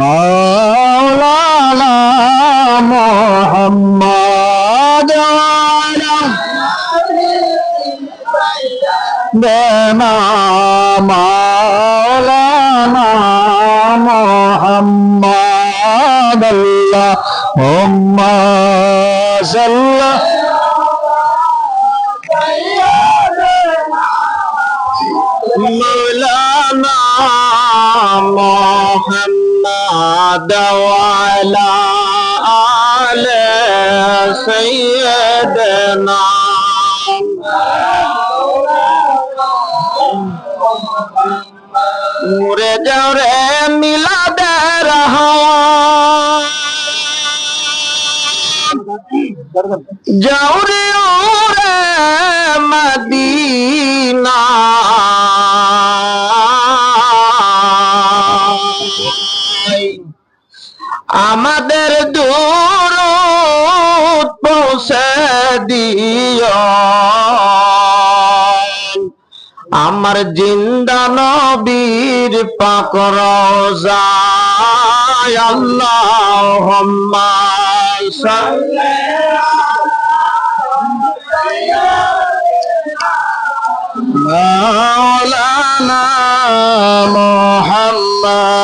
মাওলানা মোহাম্মদ মাওলানা মোহাম্মদ আল্লাহ মোহাম্মদ محمد وعلى آل سيدنا উড়ে যাও রে মিলাদের যাও রে ওরে মদিনা আমাদের দূর পৌঁছে দিও আমার জিন্দা নবীর পাকর আল্লাহ মৌলানা মোহাম্মদ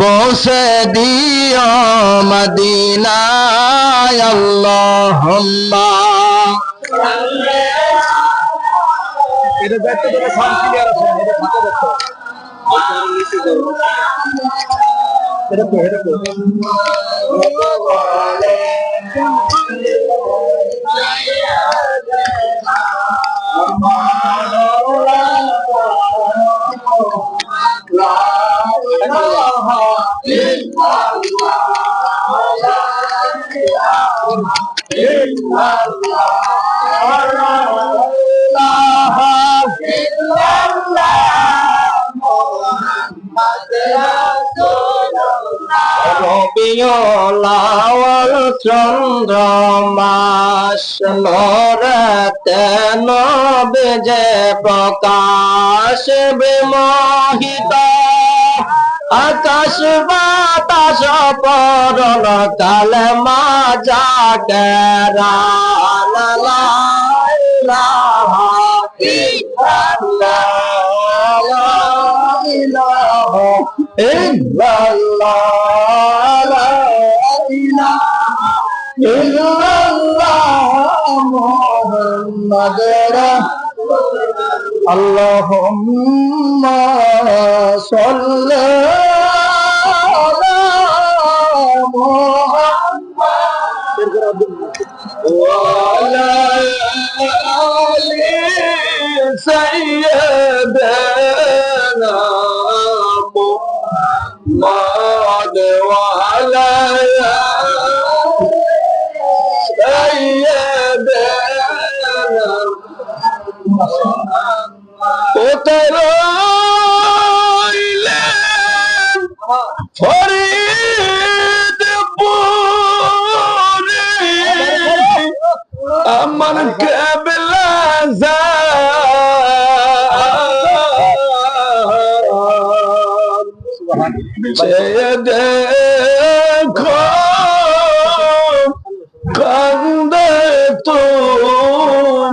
পৌঁছে দিও মদিনায় আল্লাহুম্মা। এটা দেখতে তোরা সাউন্ড ক্লিয়ার আছে এটা ফাঁকা দেখতে এটা তো এটা তো রবিউলাওয়াল চন্দ্র মাস নরতে নবেজে প্রকাশ বিমোহিত। আকাশ বাতাস পরল কাল মা illallah la ilaha illallah muhammadur allahumma salli ala muhammad উতরাইলেন ফরিদপুরে আমার কেবলা দেখো কান্দে তোমার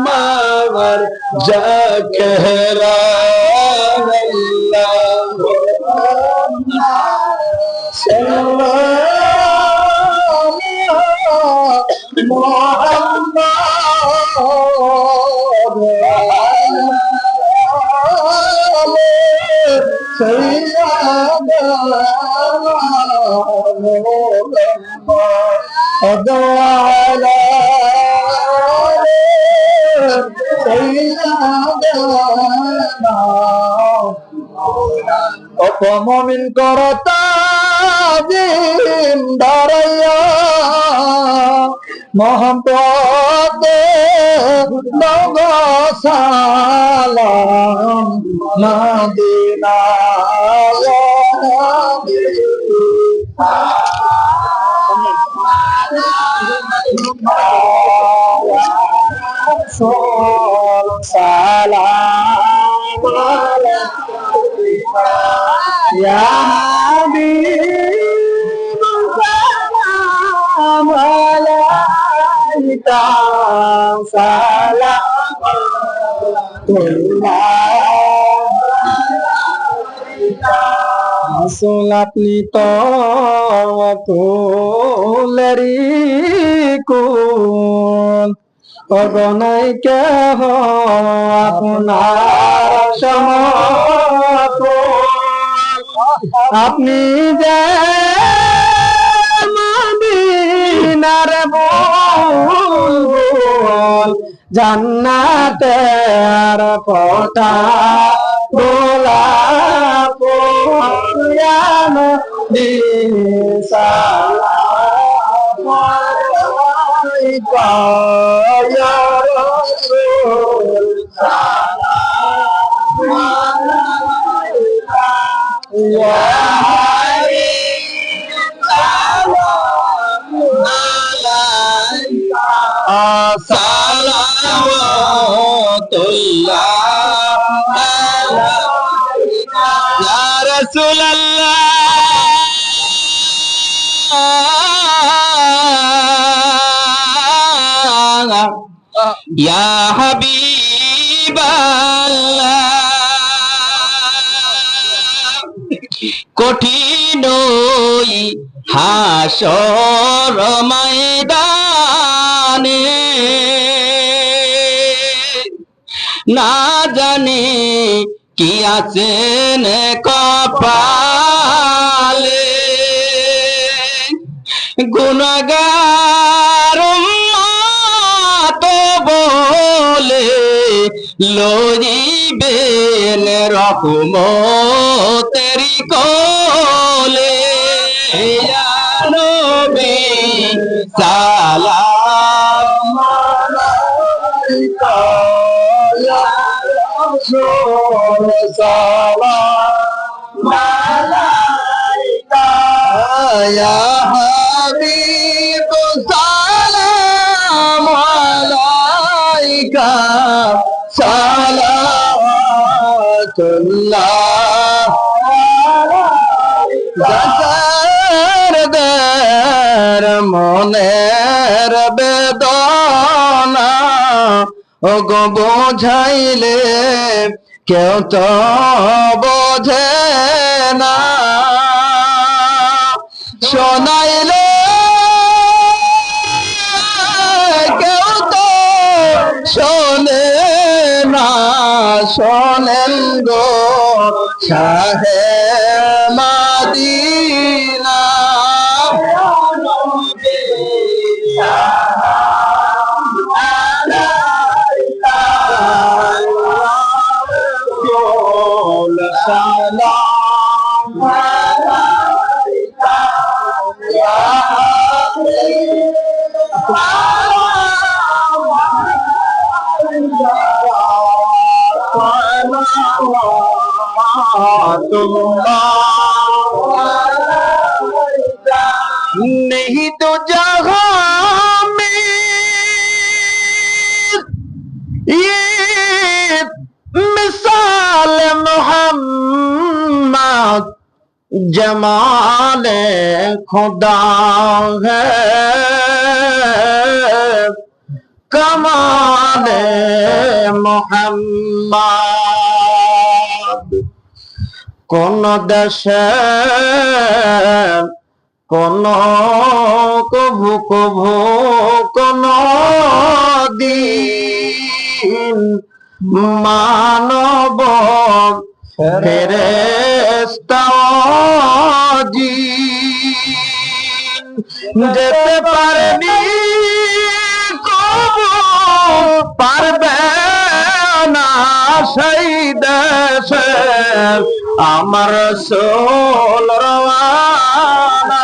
যা কেহরা। অপমমিন করতা দিন দাঁড়াইয়া মোহাম্মদ নগ সালাম মদিনা। يا حبيب سلام عليك سلام আসল আপনি তো তুলেরি কুল অগনাই কেহ আপনার সমতুল আপনি যে মদিনার বুলবুল জান্নাতের পটা গোলা পুয়ান দিসা 我。Wow. কঠিন হাসর ময়দানে। না জানে কি আছেন কপালে। লইবেন রকম তেরি কলে নবী সালাম يا ও গো বোঝাইলে কেউ তো বোঝে না। শোনাইলে কেউ তো শোনে না। শোনেন গো শাহে জমাল খুদা হমাল মোহাম্মদ। কোন দশ কোন কবু কবু কোন দিন মানব যেতে পারেনি কবু পারবে না সেই দেশে। আমার সোল রওয়ানা।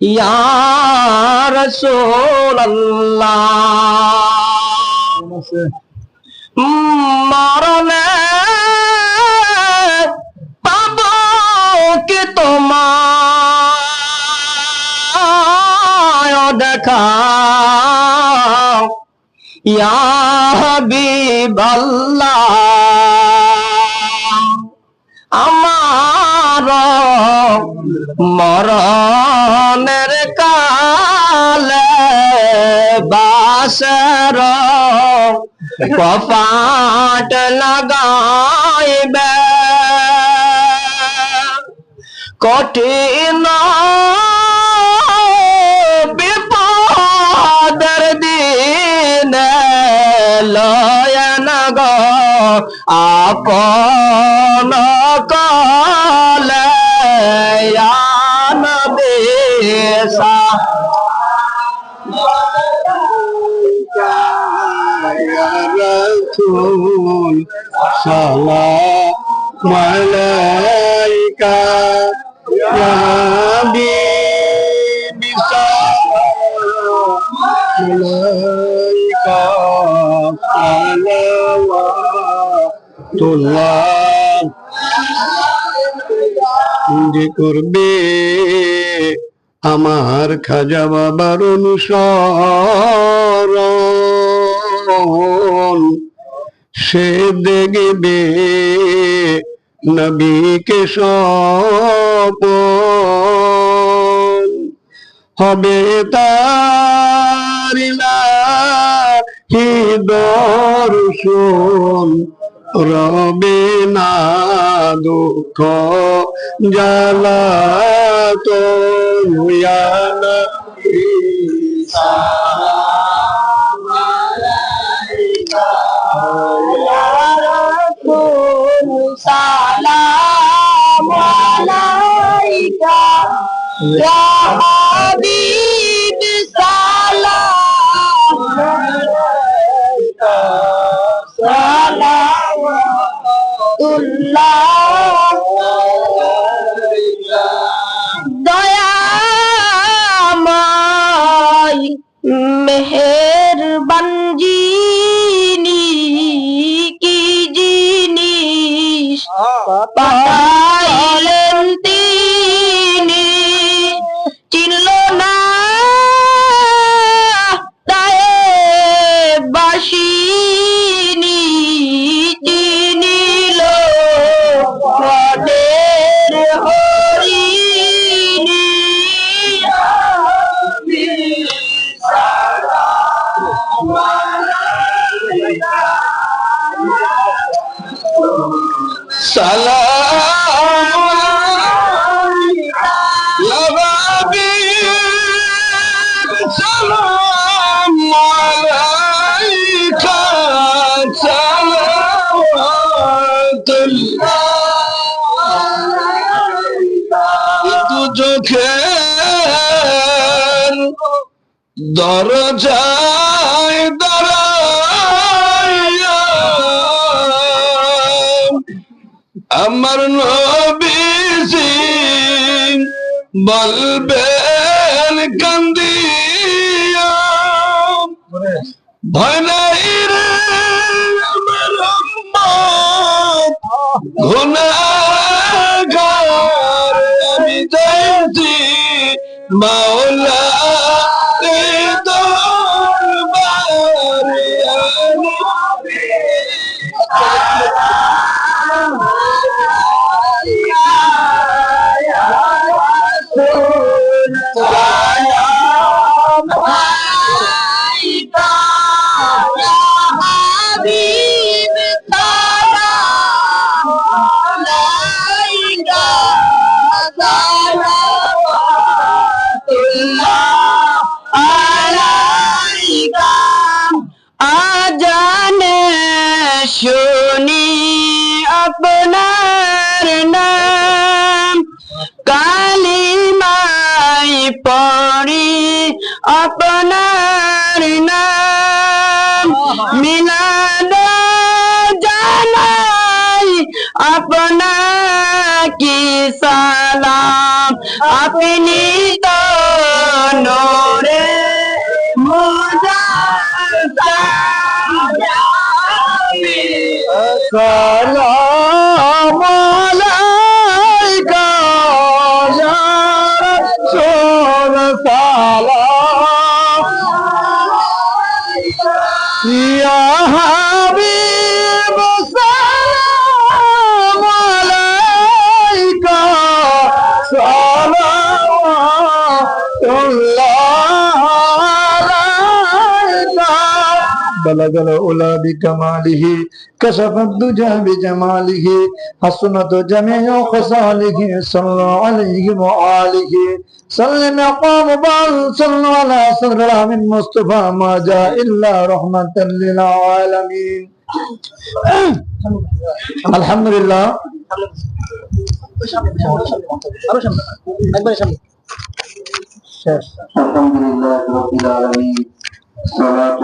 ইয়া রাসূলুল্লাহ। মরণে পাব কি তোমায় দেখা ইয়া হাবিবাল্লাহ আমার মরণের কালে বাসর। কপাট লাগাইবে। কঠিন বিপদের দিন লয়ন গো আপন দেশা রসুল সালাম আলাইকা ইয়া হাবিবি সালাম আলাইকা সালাওয়াতুল্লাহ যে করবে আমার খাজা বাবার অনুসরণ সে দেখবে নবীকে সপন হবে তার দর্শন। রবে না দুঃখ জ্বালা তো সালাম আলাইকা। ইয়া হাবিব। সালাওয়াতুল্লাহ দরজায় দাঁড়াইয়া আমার নবীজি বলবেন কান্দিয়া। ভয় নাই রে আমার গুনাহগার আমি চাইছি মাওলা আজানে শুনি আপনার নাম কালিমাই পড়ি আপনার নাম মিলাদ জানাই আপনাকে সালাম আপনি তো নোরে সালাম بلغ الأولى بكماله كشف الدجى بجماله حسنت جميع خصاله صلى عليه وآله صل مقام بعض صلى على صدر العام المصطفى ما جاء إلا رحمة للعالمين الحمد لله শেষ الحمد لله رب العالمين الصلاة